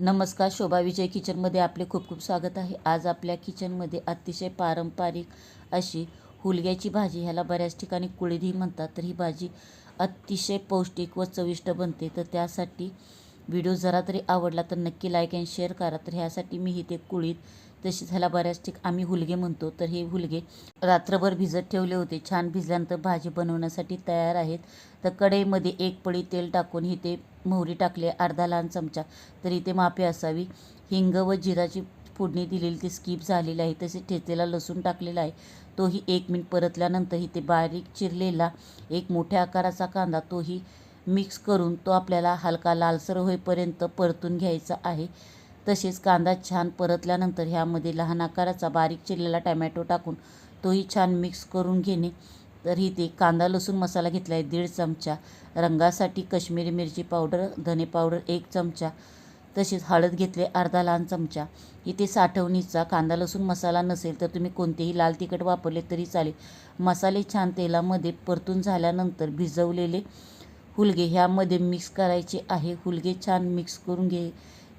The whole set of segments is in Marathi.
नमस्कार शोभा विजय किचनमध्ये आपले खूप खूप स्वागत आहे. आज आपल्या किचनमध्ये अतिशय पारंपरिक अशी हुलग्याची भाजी ह्याला बऱ्याच ठिकाणी कुळीधी म्हणतात तर ही भाजी अतिशय पौष्टिक व चविष्ट बनते. तर त्यासाठी व्हिडिओ जरा तरी आवडला तर नक्की लाईक अँड शेअर करा. तर ह्यासाठी मी इथे कुळीत तसे ह्याला बऱ्याच ठीक आम्ही हुलगे म्हणतो. तर हे हुलगे रात्रभर भिजत ठेवले होते. छान भिजल्यानंतर भाजी बनवण्यासाठी तयार आहेत. तर कढईमध्ये एक पळी तेल टाकून इथे मोहरी टाकली अर्धा लहान चमचा. तर इथे मापे असावी. हिंग व जिराची फोडणी दिलेली ती स्किप झालेली आहे. तसेच ठेचलेला लसूण टाकलेला आहे. तोही एक मिनिट परतल्यानंतर इथे बारीक चिरलेला एक मोठ्या आकाराचा कांदा तोही मिक्स करून तो आपल्याला हलका लालसर होईपर्यंत परतून घ्यायचा आहे. तसेच कांदा छान परतल्यानंतर ह्यामध्ये लहान आकाराचा बारीक चिरलेला टमॅटो टाकून तोही छान मिक्स करून घेणे. तर इथे कांदा लसूण मसाला घेतला आहे दीड चमचा. रंगासाठी कश्मीरी मिरची पावडर धने पावडर एक चमचा. तसेच हळद घेतले अर्धा लहान चमचा. इथे साठवणीचा कांदा लसूण मसाला नसेल तर तुम्ही कोणतेही लाल तिखट वापरले तरी चालेल. मसाले छान तेलामध्ये परतून झाल्यानंतर भिजवलेले हुलगे ह्यामध्ये मिक्स करायचे आहे. हुलगे छान मिक्स करून घे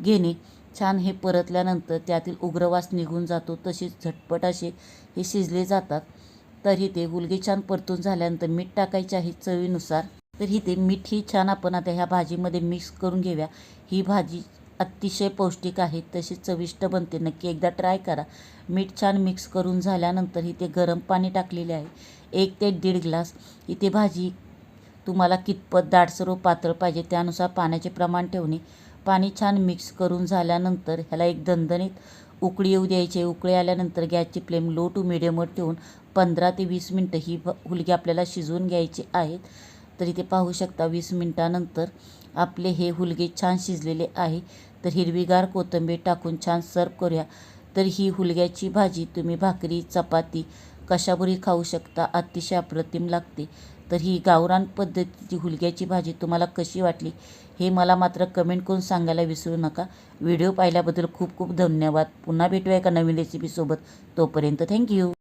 घेणे. छान हे परतल्यानंतर त्यातील उग्रवास निघून जातो. तसेच झटपट असे हे शिजले जातात. तर इथे हुलगे छान परतून झाल्यानंतर मीठ टाकायचे आहे चवीनुसार. तर इथे मीठ ही छान आपण आता ह्या भाजीमध्ये मिक्स करून घेऊया. ही भाजी अतिशय पौष्टिक आहे. तशी चविष्ट बनते. नक्की एकदा ट्राय करा. मीठ छान मिक्स करून झाल्यानंतर इथे गरम पाणी टाकलेले आहे. एक ते दीड ग्लास इथे भाजी तुम्हाला कितपत दाटसर व पातळ पाहिजे त्यानुसार पाण्याचे प्रमाण ठेवणे. पाणी छान मिक्स करून झाल्यानंतर ह्याला एक दणदणीत उकळी येऊ द्यायची. उकळी आल्यानंतर गॅसची फ्लेम लो टू मिडियमवर ठेवून पंधरा ते वीस मिनटं ही हुलगी आपल्याला शिजवून घ्यायची आहेत. तर इथे पाहू शकता वीस मिनटानंतर आपले हे हुलगे छान शिजलेले आहे. तर हिरवीगार कोथिंबीर टाकून छान सर्व करूया. तर ही हुलग्याची भाजी तुम्ही भाकरी चपाती कशावरही खाऊ शकता? अतिशय अप्रतिम लागते. तर ही गावरान पद्धतीची हुलग्याची भाजी तुम्हाला कशी वाटली? हे मला मात्र कमेंट करून सांगायला विसरू नका. व्हिडिओ पाहिल्याबद्दल खूप खूप धन्यवाद. पुन्हा भेटूया एका नवीन रेसिपीसोबत तोपर्यंत थँक्यू